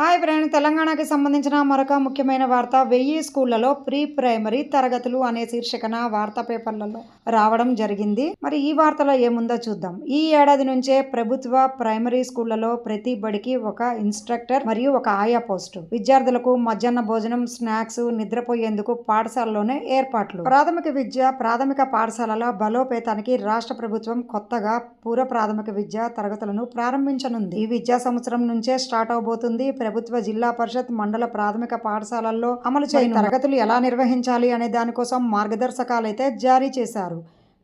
Hi friend తెలంగాణకి సంబంధించిన మరొక ముఖ్యమైన వార్త. వెయ్యి స్కూళ్ళలో ప్రీ ప్రైమరీ తరగతులు అనే శీర్షికన వార్తా పేపర్లలో రావడం జరిగింది. మరి ఈ వార్తలో ఏముందో చూద్దాం. ఈ ఏడాది నుంచే ప్రభుత్వ ప్రైమరీ స్కూళ్ళలో ప్రతి బడికి ఒక ఇన్స్ట్రక్టర్ మరియు ఒక ఆయా పోస్టు. విద్యార్థులకు మధ్యాహ్న భోజనం స్నాక్స్ నిద్రపోయేందుకు పాఠశాలలోనే ఏర్పాట్లు. ప్రాథమిక విద్య ప్రాథమిక పాఠశాలల బలోపేతానికి రాష్ట్ర ప్రభుత్వం కొత్తగా పూర్వ ప్రాథమిక విద్య తరగతులను ప్రారంభించనుంది. ఈ విద్యా సంవత్సరం నుంచే స్టార్ట్ అవబోతుంది. ప్రభుత్వ జిల్లా పరిషత్ మండల ప్రాథమిక పాఠశాలల్లో అమలు చేయని తరగతులు ఎలా నిర్వహించాలి అనే దానికోసం మార్గదర్శకాలైతే జారీ చేశారు.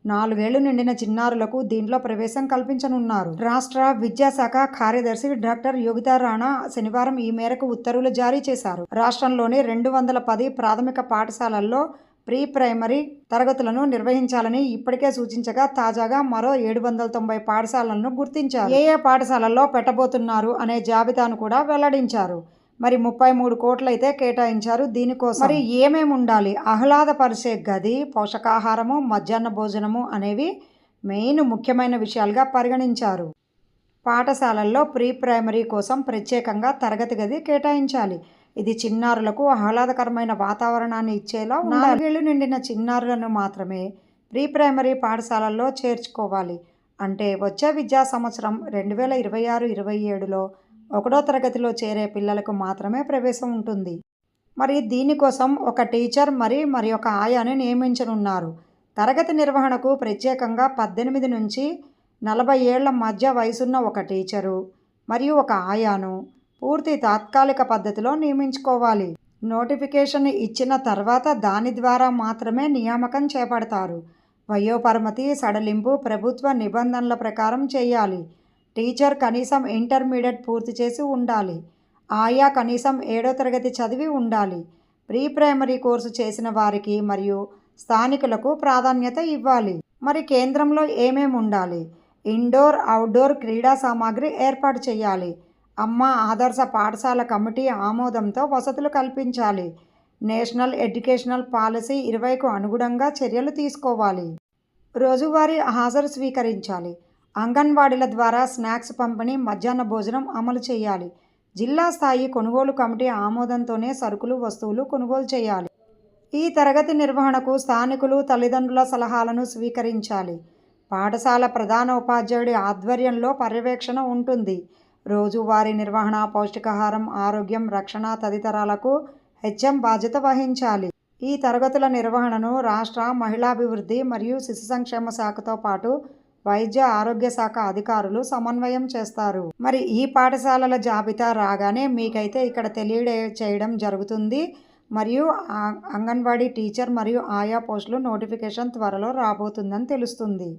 నాలుగేళ్ళు నిండిన చిన్నారులకు దీంట్లో ప్రవేశం కల్పించనున్నారు. రాష్ట్ర విద్యాశాఖ కార్యదర్శి డాక్టర్ యోగితా రాణా శనివారం ఈ మేరకు ఉత్తర్వులు జారీ చేశారు. రాష్ట్రంలోని రెండు వందల పది ప్రాథమిక పాఠశాలల్లో ప్రీ ప్రైమరీ తరగతులను నిర్వహించాలని ఇప్పటికే సూచించగా తాజాగా మరో ఏడు వందల తొంభై పాఠశాలలను గుర్తించారు. ఏ ఏ పాఠశాలల్లో పెట్టబోతున్నారు అనే జాబితాను కూడా వెల్లడించారు. మరి ముప్పై మూడు కోట్లయితే కేటాయించారు దీనికోసం. మరి ఏమేమి ఉండాలి? ఆహ్లాదపరిచే గది పోషకాహారము మధ్యాహ్న భోజనము అనేవి మెయిన్ ముఖ్యమైన విషయాలుగా పరిగణించారు. పాఠశాలల్లో ప్రీ ప్రైమరీ కోసం ప్రత్యేకంగా తరగతి గది కేటాయించాలి. ఇది చిన్నారులకు ఆహ్లాదకరమైన వాతావరణాన్ని ఇచ్చేలా నాలుగేళ్ళు నిండిన చిన్నారులను మాత్రమే ప్రీ ప్రైమరీ పాఠశాలల్లో చేర్చుకోవాలి. అంటే వచ్చే విద్యా సంవత్సరం రెండు వేల ఇరవై ఆరు ఇరవై ఏడులో ఒకటో తరగతిలో చేరే పిల్లలకు మాత్రమే ప్రవేశం ఉంటుంది. మరి దీనికోసం ఒక టీచర్ మరి మరి ఒక ఆయాను నియమించనున్నారు. తరగతి నిర్వహణకు ప్రత్యేకంగా పద్దెనిమిది నుంచి నలభై ఏళ్ళ మధ్య వయసున్న ఒక టీచరు మరియు ఒక ఆయాను పూర్తి తాత్కాలిక పద్ధతిలో నియమించుకోవాలి. నోటిఫికేషన్ ఇచ్చిన తర్వాత దాని ద్వారా మాత్రమే నియామకం చేపడతారు. వయోపరిమితి సడలింపు ప్రభుత్వ నిబంధనల ప్రకారం చేయాలి. టీచర్ కనీసం ఇంటర్మీడియట్ పూర్తి చేసి ఉండాలి. ఆయా కనీసం ఏడో తరగతి చదివి ఉండాలి. ప్రీ ప్రైమరీ కోర్సు చేసిన వారికి మరియు స్థానికులకు ప్రాధాన్యత ఇవ్వాలి. మరి కేంద్రంలో ఏమేమి ఉండాలి? ఇండోర్ అవుట్డోర్ క్రీడా సామాగ్రి ఏర్పాటు చేయాలి. అమ్మ ఆదర్శ పాఠశాల కమిటీ ఆమోదంతో వసతులు కల్పించాలి. నేషనల్ ఎడ్యుకేషనల్ పాలసీ ఇరవైకు అనుగుణంగా చర్యలు తీసుకోవాలి. రోజువారీ హాజరు స్వీకరించాలి. అంగన్వాడీల ద్వారా స్నాక్స్ పంపిణీ మధ్యాహ్న భోజనం అమలు చేయాలి. జిల్లా స్థాయి కొనుగోలు కమిటీ ఆమోదంతోనే సరుకులు వస్తువులు కొనుగోలు చేయాలి. ఈ తరగతి నిర్వహణకు స్థానికులు తల్లిదండ్రుల సలహాలను స్వీకరించాలి. పాఠశాల ప్రధాన ఉపాధ్యాయుడి ఆధ్వర్యంలో పర్యవేక్షణ ఉంటుంది. రోజువారీ నిర్వహణ పౌష్టికాహారం ఆరోగ్యం రక్షణ తదితరాలకు హెచ్ఎం బాధ్యత వహించాలి. ఈ తరగతుల నిర్వహణను రాష్ట్ర మహిళాభివృద్ధి మరియు శిశు సంక్షేమ శాఖతో పాటు వైద్య ఆరోగ్య శాఖ అధికారులు సమన్వయం చేస్తారు. మరి ఈ పాఠశాలల జాబితా రాగానే మీకైతే ఇక్కడ తెలియ చేయడం జరుగుతుంది. మరియు అంగన్వాడీ టీచర్ మరియు ఆయా పోస్టులు నోటిఫికేషన్ త్వరలో రాబోతుందని తెలుస్తుంది.